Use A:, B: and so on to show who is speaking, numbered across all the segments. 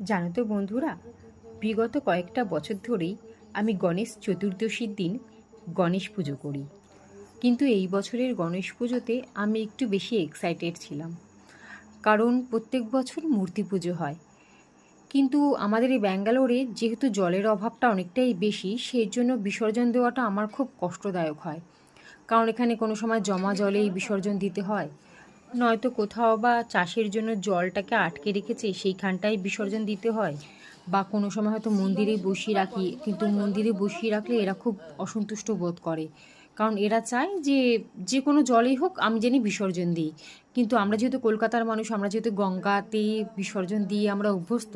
A: জানো তো বন্ধুরা, বিগত কয়েকটা বছর ধরেই আমি গণেশ চতুর্দশীর দিন গণেশ পুজো করি। কিন্তু এই বছরের গণেশ পুজোতে আমি একটু বেশি এক্সাইটেড ছিলাম। কারণ প্রত্যেক বছর মূর্তি পুজো হয়। কিন্তু আমাদের এই ব্যাঙ্গালোরে যেহেতু জলের অভাবটা অনেকটাই বেশি, সেই জন্য বিসর্জন দেওয়াটা আমার খুব কষ্টদায়ক হয়। কারণ এখানে কোনো সময় জমা জলেই বিসর্জন দিতে হয়। নয়তো কোথাও বা চাষের জন্য জলটাকে আটকে রেখেছে সেইখানটায় বিসর্জন দিতে হয়? বা কোনো সময় হয়তো মন্দিরে বসিয়ে রাখি, কিন্তু মন্দিরে বসিয়ে রাখলে এরা খুব অসন্তুষ্ট বোধ করে। কারণ এরা চায় যে যে কোনো জলেই হোক আমি জানি বিসর্জন দিই। কিন্তু আমরা যেহেতু কলকাতার মানুষ, আমরা যেহেতু গঙ্গাতে বিসর্জন দিয়ে আমরা অভ্যস্ত,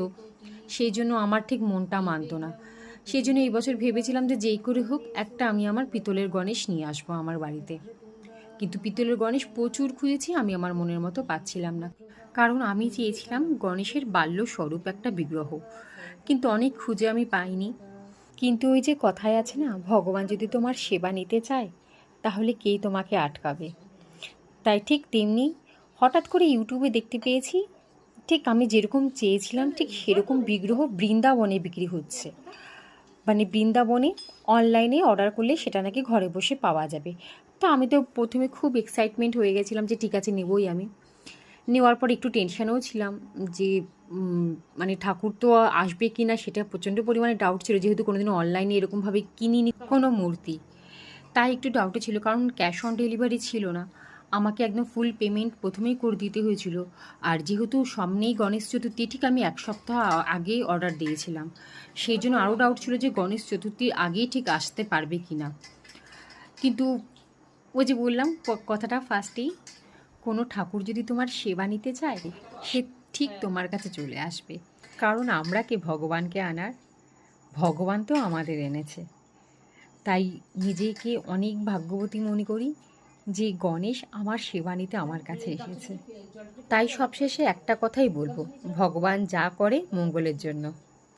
A: সেই জন্য আমার ঠিক মনটা মানতো না। সেই জন্য এই বছর ভেবেছিলাম যে যেই করে হোক একটা আমি আমার পিতলের গণেশ নিয়ে আসব আমার বাড়িতে। কিন্তু পিতলের গণেশ প্রচুর খুঁজেছি, আমি আমার মনের মতো পাচ্ছিলাম না। কারণ আমি চেয়েছিলাম গণেশের বাল্য স্বরূপ একটা বিগ্রহ। কিন্তু অনেক খুঁজে আমি পাইনি। কিন্তু ওই যে কথায় আছে না, ভগবান যদি তোমার সেবা নিতে চায়, তাহলে কে তোমাকে আটকাবে? তাই ঠিক তেমনি হঠাৎ করে ইউটিউবে দেখতে পেয়েছি, ঠিক আমি যেরকম চেয়েছিলাম, ঠিক সেরকম বিগ্রহ বৃন্দাবনে বিক্রি হচ্ছে। মানে বৃন্দাবনে অনলাইনে অর্ডার করলে সেটা নাকি ঘরে বসে পাওয়া যাবে। তো আমি তো প্রথমে খুব এক্সাইটমেন্ট হয়ে গেছিলাম যে ঠিক আছে নেবই আমি। নেওয়ার পর একটু টেনশনেও ছিলাম যে মানে ঠাকুর তো আসবে কি না সেটা প্রচণ্ড পরিমাণে ডাউট ছিল। যেহেতু কোনোদিনও অনলাইনে এরকমভাবে কিনিনি কোনো মূর্তি। তাই একটু ডাউটে ছিল, কারণ ক্যাশ অন ডেলিভারি ছিল না। আমাকে একদম ফুল পেমেন্ট প্রথমেই করে দিতে হয়েছিল। আর যেহেতু সামনেই গণেশ চতুর্থী ঠিক আমি এক সপ্তাহ আ- আগেই অর্ডার দিয়েছিলাম। সেই জন্য আরও ডাউট ছিল যে গণেশ চতুর্থীর আগেই ঠিক আসতে পারবে কি না কিন্তু ওই যে বললাম কথাটা ফার্স্টেই কোনো ঠাকুর যদি তোমার সেবা নিতে চায় সে ঠিক তোমার কাছে চলে আসবে। কারণ আমরা কে? ভগবানকে আনার। ভগবান তো আমাদের এনেছে। তাই নিজেকে অনেক ভাগ্যবতী মনে করি। যে গণেশ আমার সেবা নিতে আমার কাছে এসেছে। তাই সবশেষে একটা কথাই বলব, ভগবান যা করে মঙ্গলের জন্য।